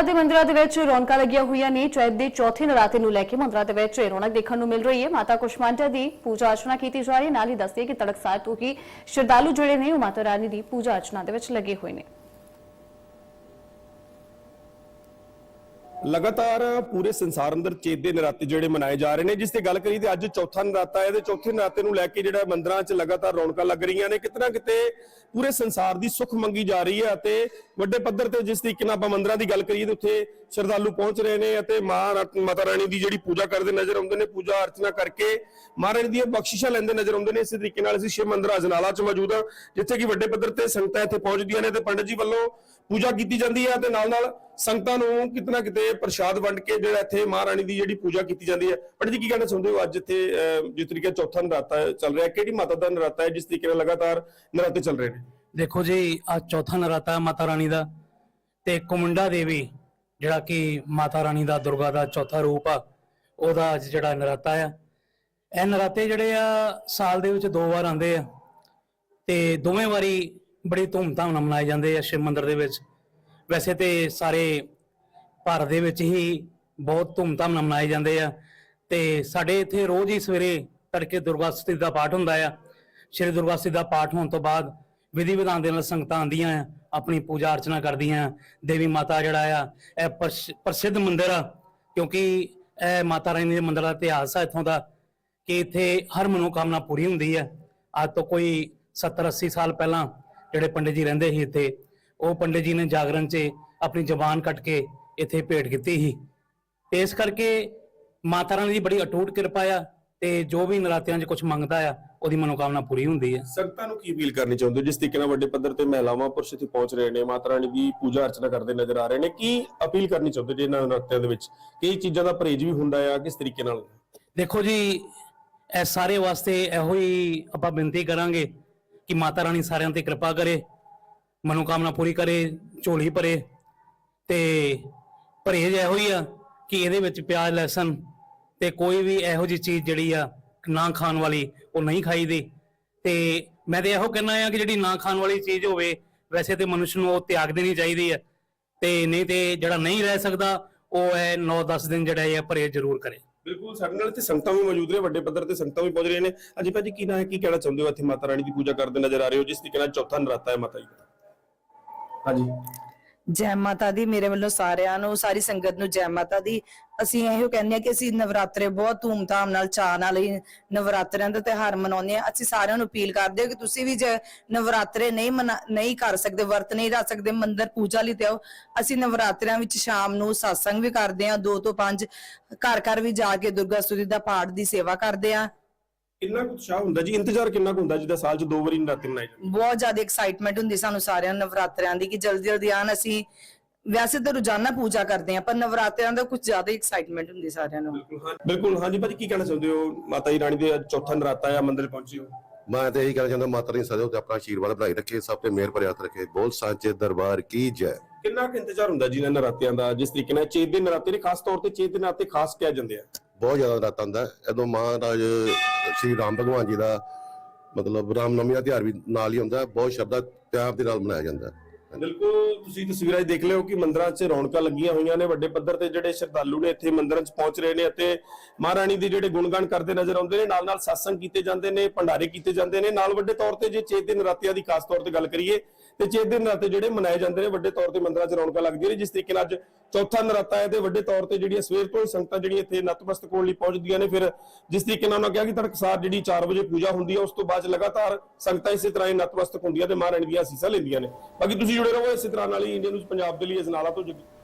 ਭਾਰਤ ਦੇ ਮੰਦਿਰਾਂ ਦੇ ਵਿੱਚ ਰੌਣਕਾਂ ਲੱਗੀਆਂ ਹੋਈਆਂ ਨੇ। ਚੈਤ ਦੇ ਚੌਥੇ ਨਰਾਤੇ ਨੂੰ ਲੈ ਕੇ ਮੰਦਿਰਾਂ ਦੇ ਵਿੱਚ ਰੌਣਕ ਦੇਖਣ ਨੂੰ ਮਿਲ ਰਹੀ ਹੈ। ਮਾਤਾ ਕੁਸ਼ਮਾਂਡਾ ਦੀ ਪੂਜਾ ਅਰਚਨਾ ਕੀਤੀ ਜਾ ਰਹੀ ਹੈ। ਨਾਲ ਹੀ ਦੱਸਦੀ ਕਿ ਤੜਕਸਾਰ ਤੋਂ ਹੀ ਸ਼ਰਧਾਲੂ ਜਿਹੜੇ ਨੇ ਉਹ ਮਾਤਾ ਰਾਣੀ ਦੀ ਪੂਜਾ ਅਰਚਨਾ ਦੇ ਵਿੱਚ ਲੱਗੇ ਹੋਏ ਨੇ। ਲਗਾਤਾਰ ਪੂਰੇ ਸੰਸਾਰ ਅੰਦਰ ਚੇਤ ਦੇ ਨਰਾਤੇ ਜਿਹੜੇ ਮਨਾਏ ਜਾ ਰਹੇ ਨੇ, ਜਿਸ ਤੇ ਗੱਲ ਕਰੀ ਤੇ ਅੱਜ ਚੌਥਾ ਨਰਾਤਾ ਹੈ ਇਹਦੇ ਚੌਥੇ ਨਰਾਤੇ ਨੂੰ ਲੈ ਕੇ ਜਿਹੜਾ ਮੰਦਰਾਂ 'ਚ ਲਗਾਤਾਰ ਰੌਣਕਾਂ ਲੱਗ ਰਹੀਆਂ ਨੇ, ਕਿਤਨਾ ਕਿਤੇ ਪੂਰੇ ਸੰਸਾਰ ਦੀ ਸੁੱਖ ਮੰਗੀ ਜਾ ਰਹੀ ਹੈ ਅਤੇ ਵੱਡੇ ਪੱਧਰ ਤੇ ਜਿਸ ਤਰੀਕੇ ਨਾਲ ਆਪਾਂ ਮੰਦਰਾਂ ਦੀ ਗੱਲ ਕਰੀਏ ਤੇ ਉੱਥੇ ਸ਼ਰਧਾਲੂ ਪਹੁੰਚ ਰਹੇ ਨੇ ਅਤੇ ਮਾਂ ਮਾਤਾ ਰਾਣੀ ਦੀ ਜਿਹੜੀ ਪੂਜਾ ਕਰਦੇ ਨਜ਼ਰ ਆਉਂਦੇ ਨੇ, ਪੂਜਾ ਅਰਚਨਾ ਕਰਕੇ ਮਹਾਰਾਣੀ ਦੀਆਂ ਬਖਸ਼ਿਸ਼ਾਂ ਲੈਂਦੇ ਨਜ਼ਰ ਆਉਂਦੇ ਨੇ, ਇਸੇ ਤਰੀਕੇ ਨਾਲ ਅਸੀਂ ਸ਼ਿਵ ਮੰਦਿਰ ਅਜਨਾਲਾ 'ਚ ਮੌਜੂਦ ਹਾਂ, ਜਿੱਥੇ ਕਿ ਵੱਡੇ ਪੱਧਰ ਤੇ ਸੰਗਤਾਂ ਇੱਥੇ ਪਹੁੰਚਦੀਆਂ ਨੇ ਤੇ ਪੰਡਤ ਜੀ ਵੱਲੋਂ ਪੂਜਾ ਕੀਤੀ ਜਾਂਦੀ ਹੈ ਤੇ ਨਾਲ ਨਾਲ ਸੰਗਤਾਂ ਨੂੰ ਕਿਤਨਾ ਕਿਤੇ ਪ੍ਰਸ਼ਾਦ ਵੰਡ ਕੇ ਜਿਹੜਾ ਇੱਥੇ ਮਹਾਰਾਣੀ ਦੀ ਜਿਹੜੀ ਪੂਜਾ ਕੀਤੀ ਜਾਂਦੀ ਹੈ। ਪੰਡਤ ਜੀ, ਕੀ ਕਹਿਣਾ ਚਾਹੁੰਦੇ ਹੋ? ਅੱਜ ਇੱਥੇ ਜਿਸ ਤਰੀਕੇ ਚੌਥਾ ਨਰਾਤਾ ਚੱਲ ਰਿਹਾ, ਕਿਹੜੀ ਮਾਤਾ ਦਾ ਨਰਾਤਾ ਹੈ, ਜਿਸ ਤਰੀਕੇ ਨਾਲ ਲਗਾਤਾਰ ਨਰਾਤੇ ਚੱਲ ਰਹੇ ਨੇ? ਦੇਖੋ ਜੀ ਅੱਜ ਚੌਥਾ ਨਰਾਤਾ ਮਾਤਾ ਰਾਣੀ ਦਾ ਤੇ ਕੁਮੰਡਾ ਦੇਵੀ, ਜਿਹੜਾ ਕਿ ਮਾਤਾ ਰਾਣੀ ਦਾ ਦੁਰਗਾ ਦਾ ਚੌਥਾ ਰੂਪ ਆ, ਉਹਦਾ ਅੱਜ ਜਿਹੜਾ ਨਰਾਤਾ ਆ ਇਹ ਨਰਾਤੇ ਜਿਹੜੇ ਆ, ਸਾਲ ਦੇ ਵਿੱਚ ਦੋ ਵਾਰ ਆਉਂਦੇ ਆ ਤੇ ਦੋਵੇਂ ਵਾਰੀ ਬੜੀ ਧੂਮਧਾਮ ਨਾਲ ਮਨਾਏ ਜਾਂਦੇ ਆ ਸ਼ਿਵ ਮੰਦਿਰ ਦੇ ਵਿੱਚ। ਵੈਸੇ ਤੇ ਸਾਰੇ ਭਾਰਤ ਦੇ ਵਿੱਚ ਹੀ ਬਹੁਤ ਧੂਮਧਾਮ ਨਾਲ ਮਨਾਏ ਜਾਂਦੇ ਆ ਤੇ ਸਾਡੇ ਇੱਥੇ ਰੋਜ਼ ਹੀ ਸਵੇਰੇ ਤੜਕੇ ਦੁਰਗਾ ਸਤਿ ਦਾ ਪਾਠ ਹੁੰਦਾ ਆ। ਸ਼੍ਰੀ ਦੁਰਗਾ ਸਤਿ ਦਾ ਪਾਠ ਹੋਣ ਤੋਂ ਬਾਅਦ ਵਿਧੀ ਵਿਧਾਨ ਦੇ ਨਾਲ ਸੰਗਤਾਂ ਆਉਂਦੀਆਂ ਆ, ਆਪਣੀ ਪੂਜਾ ਅਰਚਨਾ ਕਰਦੀਆਂ ਆ। ਦੇਵੀ ਮਾਤਾ ਜਿਹੜਾ ਆ, ਇਹ ਪ੍ਰਸਿੱਧ ਮੰਦਿਰ ਆ, ਕਿਉਂਕਿ ਇਹ ਮਾਤਾ ਰਾਣੀ ਦੇ ਮੰਦਿਰ ਦਾ ਇਤਿਹਾਸ ਆ ਇੱਥੋਂ ਦਾ ਕਿ ਇੱਥੇ ਹਰ ਮਨੋਕਾਮਨਾ ਪੂਰੀ ਹੁੰਦੀ ਹੈ ਅੱਜ ਤੋਂ ਕੋਈ 70 80 ਸਾਲ ਪਹਿਲਾਂ ਜਿਹੜੇ ਪੰਡਿਤ ਜੀ ਰਹਿੰਦੇ ਸੀ ਇੱਥੇ ਉਹ ਪੰਡਿਤ ਜੀ ਨੇ ਜਾਗਰਣ 'ਚ ਆਪਣੀ ਜ਼ਬਾਨ ਕੱਟ ਕੇ ਇੱਥੇ ਭੇਟ ਕੀਤੀ ਸੀ। ਇਸ ਕਰਕੇ ਮਾਤਾ ਰਾਣੀ ਦੀ ਬੜੀ ਅਟੂਟ ਕਿਰਪਾ ਆ ਤੇ ਜੋ ਵੀ ਨਰਾਤਿਆਂ 'ਚ ਕੁਝ ਮੰਗਦਾ ਆ ਉਹਦੀ ਮਨੋਕਾਮਨਾ ਪੂਰੀ ਹੁੰਦੀ ਹੈ ਸੰਗਤਾਂ ਨੂੰ ਕੀ ਅਪੀਲ ਕਰਨੀ ਚਾਹੁੰਦੇ ਹੋ? ਜਿਸ ਤਰੀਕੇ ਨਾਲ ਵੱਡੇ ਪੱਧਰ ਤੇ ਮਹਿਲਾਵਾਂ ਪੁਰਸ਼ ਇੱਥੇ ਪਹੁੰਚ ਰਹੇ ਨੇ ਮਾਤਾ ਰਾਣੀ ਦੀ ਪੂਜਾ ਅਰਚਨਾ ਕਰਦੇ ਨਜ਼ਰ ਆ ਰਹੇ ਨੇ ਕੀ ਅਪੀਲ ਕਰਨੀ ਚਾਹੁੰਦੇ ਜੀ ਇਹਨਾਂ ਨਰਾਤਿਆਂ ਦੇ ਵਿੱਚ? ਕਈ ਚੀਜ਼ਾਂ ਦਾ ਪਰਹੇਜ਼ ਵੀ ਹੁੰਦਾ ਆ ਕਿਸ ਤਰੀਕੇ ਨਾਲ? ਦੇਖੋ ਜੀ ਇਹ ਸਾਰੇ ਵਾਸਤੇ ਇਹੋ ਹੀ ਆਪਾਂ ਬੇਨਤੀ ਕਰਾਂਗੇ ਕਿ ਮਾਤਾ ਰਾਣੀ ਸਾਰਿਆਂ ਤੇ ਕਿਰਪਾ ਕਰੇ। ਮਨੋਕਾਮਨਾ ਪੂਰੀ ਕਰੇ, ਝੋਲੀ ਭਰੇ ਤੇ ਪਰਹੇਜ ਇਹੋ ਹੀ ਆ ਕਿ ਇਹਦੇ ਵਿੱਚ ਪਿਆਜ਼, ਲਸਣ ਤੇ ਕੋਈ ਵੀ ਇਹੋ ਜੀ ਚੀਜ਼ ਜਿਹੜੀ ਆ ਨਾ ਖਾਣ ਵਾਲੀ ਉਹ ਨਹੀਂ ਖਾਈਦੀ। ਤੇ ਮੈਂ ਤੇ ਇਹੋ ਕਹਿਣਾ ਆ ਕਿ ਜਿਹੜੀ ਨਾ ਖਾਣ ਵਾਲੀ ਚੀਜ਼ ਹੋਵੇ, ਵੈਸੇ ਤੇ ਮਨੁੱਖ ਨੂੰ ਉਹ ਤਿਆਗ ਦੇਣੀ ਚਾਹੀਦੀ ਹੈ ਤੇ ਨਹੀਂ ਤੇ ਜਿਹੜਾ ਨਹੀਂ ਰਹਿ ਸਕਦਾ, ਉਹ ਹੈ 9-10 ਦਿਨ ਜਿਹੜਾ ਇਹ ਪਰਹੇਜ ਜ਼ਰੂਰ ਕਰੇ। ਬਿਲਕੁਲ, ਸਾਡੇ ਨਾਲ ਇੱਥੇ ਸੰਗਤਾਂ ਵੀ ਮੌਜੂਦ ਨੇ, ਵੱਡੇ ਪੱਧਰ ਤੇ ਸੰਗਤਾਂ ਵੀ ਪਹੁੰਚ ਰਹੀਆਂ ਨੇ। ਅਜੀ ਭਾਜੀ, ਕੀ ਨਾ ਹੈ, ਕੀ ਕਹਿਣਾ ਚਾਹੁੰਦੇ ਹੋ ਇੱਥੇ ਮਾਤਾ ਰਾਣੀ ਦੀ ਪੂਜਾ ਕਰਦੇ ਨਜ਼ਰ ਆ ਰਹੇ ਹੋ, ਜਿਸ ਤਰੀਕੇ ਨਾਲ ਚੌਥਾ ਨਰਾਤਾ ਹੈ ਮਾਤਾ ਜੀ ਹਾਂਜੀ। ਜੈ ਮਾਤਾ ਦੀ, ਮੇਰੇ ਵੱਲੋਂ ਸਾਰਿਆਂ ਨੂੰ, ਸਾਰੀ ਸੰਗਤ ਨੂੰ ਜੈ ਮਾਤਾ ਦੀ। ਅਸੀਂ ਇਹੋ ਕਹਿੰਦੇ ਆ ਕਿ ਅਸੀਂ ਨਵਰਾਤਰੇ ਬਹੁਤ ਧੂਮਧਾਮ ਨਾਲ, ਚਾਅ ਨਾਲ ਹੀ ਨਵਰਾਤਰਿਆਂ ਦਾ ਤਿਉਹਾਰ ਮਨਾਉਂਦੇ ਆ ਅਸੀਂ ਸਾਰਿਆਂ ਨੂੰ ਅਪੀਲ ਕਰਦੇ ਹਾਂ ਕਿ ਤੁਸੀਂ ਵੀ ਜੇ ਨਵਰਾਤਰੇ ਨਹੀਂ ਮਨਾ, ਨਹੀਂ ਕਰ ਸਕਦੇ, ਵਰਤ ਨਹੀਂ ਰੱਖ ਸਕਦੇ, ਮੰਦਿਰ ਪੂਜਾ ਲਈ ਤੇ ਆਓ। ਅਸੀਂ ਨਵਰਾਤਰਿਆਂ ਵਿੱਚ ਸ਼ਾਮ ਨੂੰ satsang ਵੀ ਕਰਦੇ ਆ 2 ਤੋਂ 5 ਘਰ ਘਰ ਵੀ ਜਾ ਕੇ ਦੁਰਗਾ ਸਤੁਤੀ ਦਾ ਪਾਠ ਦੀ ਸੇਵਾ ਕਰਦੇ ਆ ਕਿੰਨਾ ਕੁ ਉਤਸ਼ਾਹ ਹੁੰਦਾ ਜੀ? ਇੰਤਜ਼ਾਰ ਕਿੰਨਾ ਕੁ ਹੁੰਦਾ ਜਿੱਦਾਂ ਸਾਲ 'ਚ ਦੋ ਵਾਰੀ ਨਰਾਤੇ ਮਨਾਏ ਜਾਂਦੇ? ਬਹੁਤ ਜ਼ਿਆਦਾ ਐਕਸਾਈਟਮੈਂਟ ਹੁੰਦੀ ਸਾਨੂੰ ਸਾਰਿਆਂ ਨੂੰ ਨਵਰਾਤਰਿਆਂ ਦੀ ਕਿ ਜਲਦੀ ਜਲਦੀ ਆਣ ਅਸੀਂ। ਵੈਸੇ ਤਾਂ ਰੋਜ਼ਾਨਾ ਪੂਜਾ ਕਰਦੇ ਆ ਪਰ ਨਵਰਾਤਰਿਆਂ ਦਾ ਕੁਝ ਜ਼ਿਆਦਾ ਐਕਸਾਈਟਮੈਂਟ ਹੁੰਦੀ ਸਾਰਿਆਂ ਨੂੰ। ਬਿਲਕੁਲ ਹਾਂ ਬਿਲਕੁਲ ਹਾਂਜੀ ਭਾਜੀ ਕੀ ਕਹਿਣਾ ਚਾਹੁੰਦੇ ਹੋ? ਮਾਤਾ ਜੀ ਰਾਣੀ ਦੇ ਅੱਜ ਚੌਥਾ ਨਰਾਤਾ ਆ ਮੰਦਿਰ ਪਹੁੰਚੇ ਹੋ। ਮੈਂ ਤੇ ਇਹੀ ਕਹਿਣਾ ਚਾਹੁੰਦਾ ਮਾਤਾ ਰਾਣੀ ਸਦਾ ਤੇ ਆਪਣਾ ਆਸ਼ੀਰਵਾਦ ਬਣਾਈ ਰੱਖੇ ਸਭ ਤੇ ਮਿਹਰ ਭਰਿਆ ਹੱਥ ਰੱਖੇ। ਬੋਲ ਸਾਚੇ ਦਰਬਾਰ ਕੀ ਜੈ। ਕਿੰਨਾ ਕੁ ਇੰਤਜ਼ਾਰ ਹੁੰਦਾ ਜੀ ਇਹਨਾਂ ਨਰਾਤਿਆਂ ਦਾ? ਜਿਸ ਤਰੀਕੇ ਨਾਲ ਚੇਤ ਦੇ ਨਰਾਤੇ ਨੇ ਖਾਸ ਤੌਰ ਤੇ ਚੇਤ ਦੇ ਨਰਾਤੇ ਖਾਸ ਕਿਹਾ ਜਾਂਦੇ ਆ। ਬਹੁਤ ਜ਼ਿਆਦਾ ਰਾਤ ਹੁੰਦਾ ਜਦੋਂ ਮਹਾਰਾਜ ਸ੍ਰੀ ਰਾਮ ਭਗਵਾਨ ਜੀ ਦਾ ਮਤਲਬ ਰਾਮਨਵਮੀ ਦਾ ਤਿਉਹਾਰ ਵੀ ਨਾਲ ਹੀ ਹੁੰਦਾ ਬਹੁਤ ਸ਼ਰਧਾ ਪਿਆਰ ਦੇ ਨਾਲ ਮਨਾਇਆ ਜਾਂਦਾ ਬਿਲਕੁਲ। ਤੁਸੀਂ ਤਸਵੀਰਾਂ 'ਚ ਦੇਖ ਲਿਓ ਕਿ ਮੰਦਰਾਂ 'ਚ ਰੌਣਕਾਂ ਲੱਗੀਆਂ ਹੋਈਆਂ ਨੇ। ਵੱਡੇ ਪੱਧਰ ਤੇ ਜਿਹੜੇ ਸ਼ਰਧਾਲੂ ਨੇ ਇੱਥੇ ਮੰਦਰਾਂ 'ਚ ਪਹੁੰਚ ਰਹੇ ਨੇ ਅਤੇ ਮਹਾਰਾਣੀ ਦੇ ਜਿਹੜੇ ਗੁਣਗਾਨ ਕਰਦੇ ਨਜ਼ਰ ਆਉਂਦੇ ਨੇ ਨਾਲ ਨਾਲ satsang ਕੀਤੇ ਜਾਂਦੇ ਨੇ, ਭੰਡਾਰੇ ਕੀਤੇ ਜਾਂਦੇ ਨੇ। ਨਾਲ ਵੱਡੇ ਤੌਰ ਤੇ ਜੇ ਚੇਤ ਦੇ ਨਰਾਤਿਆਂ ਦੀ ਖਾਸ ਤੌਰ ਤੇ ਗੱਲ ਕਰੀਏ, ਤੇ ਚੇਤ ਦੇ ਨਰਾਤੇ ਜਿਹੜੇ ਮਨਾਏ ਜਾਂਦੇ ਨੇ, ਵੱਡੇ ਤੌਰ ਤੇ ਮੰਦਰਾਂ 'ਚ ਰੌਣਕਾਂ ਲੱਗਦੀਆਂ ਨੇ। ਜਿਸ ਤਰੀਕੇ ਨਾਲ ਅੱਜ ਚੌਥਾ ਨਰਾਤਾ ਹੈ ਤੇ ਵੱਡੇ ਤੌਰ ਤੇ ਜਿਹੜੀਆਂ ਸਵੇਰ ਤੋਂ ਹੀ ਸੰਗਤਾਂ ਜਿਹੜੀਆਂ ਇੱਥੇ ਨਤਮਸਤਕ ਹੋਣ ਲਈ ਪਹੁੰਚਦੀਆਂ ਨੇ, ਫਿਰ ਜਿਸ ਤਰੀਕੇ ਨਾਲ ਉਹਨਾਂ ਕਿਹਾ ਕਿ ਤੜਕਸਾਰ ਜਿਹੜੀ 4 ਵਜੇ ਪੂਜਾ ਹੁੰਦੀ ਹੈ, ਉਸ ਤੋਂ ਬਾਅਦ ਲਗਾਤਾਰ ਸੰਗਤਾਂ ਇਸੇ ਤਰ੍ਹਾਂ ਹੀ ਨਤਮਸਤਕ ਹੁੰਦੀਆਂ ਤੇ ਮਹਾਰਾਣੀ ਦੀਆਂ ਅਸੀਸਾਂ ਲੈਂਦੀਆਂ ਨੇ। ਬਾਕੀ ਤੁਸੀਂ ਜੁੜੇ ਰਹੋ ਇਸੇ ਤਰ੍ਹਾਂ ਨਾਲ ਹੀ ਇੰਡੀਆ ਨਿਊਜ਼ ਪੰਜਾਬ ਦੇ ਲਈ ਅਜਨਾਲਾ ਤੋਂ ਜਗ-